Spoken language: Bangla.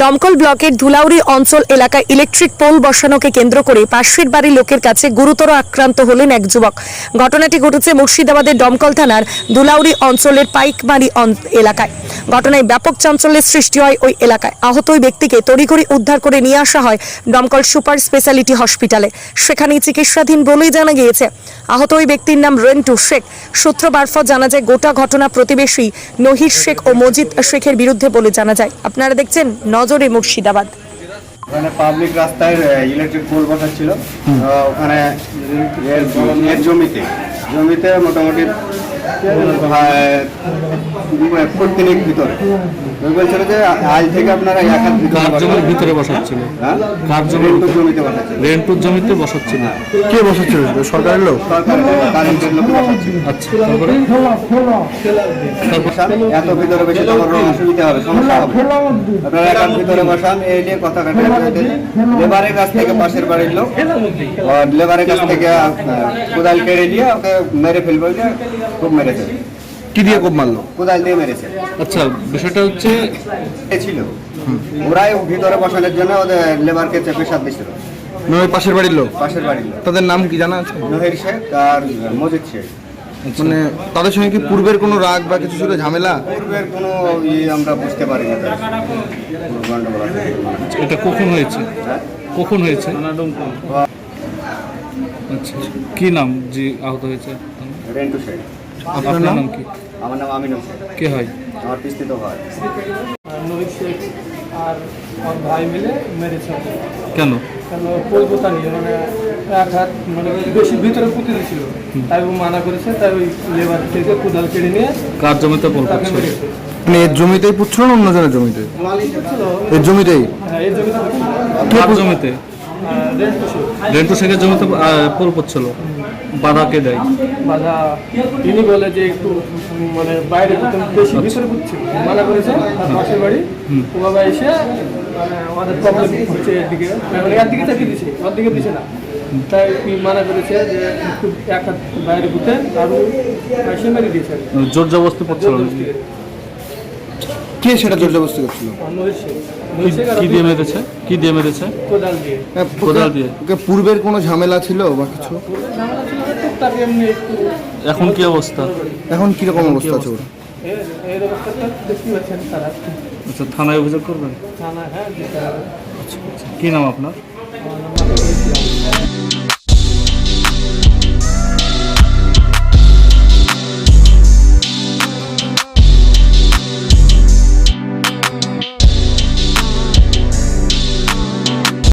দমকল ব্লকের ধুলাউড়ি অঞ্চল এলাকায় ইলেকট্রিক পোল বসানোকে কেন্দ্র করে পাশের বাড়ির লোকের কাছে গুরুতর আক্রান্ত হলেন এক যুবক। ঘটনাটি ঘটেছে মুর্শিদাবাদের দমকল থানার ধুলাউড়ি অঞ্চলের পাইকমারি এলাকায়। ঘটনায় ব্যাপক চাঞ্চল্যের সৃষ্টি হয় ওই এলাকায়। আহত ওই ব্যক্তিকে তড়িঘড়ি উদ্ধার করে নিয়ে আসা হয় দমকল সুপার স্পেশালিটি হসপিটালে। সেখানেই চিকিৎসাধীন বলেই জানা গিয়েছে। আহত ওই ব্যক্তির নাম রেন্টু শেখ। সূত্র মারফত জানা যায়, গোটা ঘটনা প্রতিবেশী নহির শেখ ও মজিদ শেখের বিরুদ্ধে বলে জানা যায়। আপনারা দেখছেন নজরে মুর্শিদাবাদ। ওখানে পাবলিক রাস্তায় ইলেকট্রিক পোল বসাচ্ছিল ওখানে এর এর জমিতে? জমিতে মোটামুটি ফুট ভিতরে। বলছিল যে আজ থেকে আপনারা এক হাত ভিতরে কার জমির বসাবেন। ভিতরে বসাচ্ছিল? হ্যাঁ? কার জমির জমিতে বসাচ্ছিল রেন্টুর জমিতে বসাচ্ছিল? কে বসাচ্ছিল? সরকারের লোক? কারেন্টের লোক আচ্ছা তারপরে? এত ভিতরে বেশি তো অসুবিধা হবে সমস্যা হবে। আপনারা এক হাত ভিতরে বসান এই নিয়ে কথা কাটে লেবারের কাছ থেকে পাশের বাড়ির লোক আর লেবারের কাছ থেকে কোদাল কেড়ে নিয়ে ওকে মেরে ফেলবে খুব মেরেছে। কি দিয়ে কোপ মারলো? কোদাল দিয়ে মেরেছে। আচ্ছা বিষয়টা হচ্ছে এ ছিল। ওরাই ভিতরে বসানোর জন্য ওদের লেবারকে চেপে সাথ দিছিল। ওই পাশের বাড়ির লোক? পাশের বাড়ির লোক। তাদের নাম কি জানা আছে? নহির শেখ আর মজিদ শেখ। মানে তাদের সঙ্গে কি পূর্বের কোনো রাগ বা কিছু ছিল ঝামেলা? পূর্বের কোনো ই আমরা বুঝতে পারি না? আছে। এটা কখন হয়েছে? হ্যাঁ? কখন হয়েছে? আচ্ছা কি নাম যে আহত হয়েছে? রেন্টু শেখ। আপনার নাম? কি? আমার নাম কে হয়? আমার পিস্তিত হয়। নহিদ শেখ আর আমার ভাই মিলে মেরেছে কেন? কেন? কলকাতা নিয়ে মানে এক হাত মানে বেশি ভিতরে পুঁতে দিয়েছিল। তাই ও মানা করেছে তাই ওই লেবার থেকে কোদাল কেড়ে নিয়ে কার জমিতে বল করছে? মানে এর জমিতেই পুচ্ছিল না অন্যজনের জমিতে? ছিল। জমিতেই? হ্যাঁ এই জমিতে জমিতে? রেন্ট শেখের জমিতে পোল পড়ছিল। বাধা কে দেয়? বাধা তিনি বলে যে একটু মানে বাইরে বেশি ভিতরে পুঁতছিল মানা করেছে আর পাশের বাড়ি। ও বাবা এসে মানে আমাদের প্রবলেম হচ্ছে এদিকে। মানে এর দিকে দিছে ওর দিকে দিছে না। তাই কি মানা করেছে যে একটু এক হাত বাইরে পুঁতে আর এসে মেরে দিয়েছে। জোর জবরদস্তি পড়ছিল। কে সেটা জোর জবস্তি করছিল? কি দিয়ে মেরেছে? কি দিয়ে মেরেছে? কোদাল দিয়ে হ্যাঁ, কোদাল দিয়ে। ওকে পূর্বের কোনো ঝামেলা ছিল বা কিছু? এখন কি অবস্থা? এখন কীরকম অবস্থা আছে ওর আচ্ছা থানায় অভিযোগ করবেন? থানা হ্যাঁ যেতে কি নাম আপনার?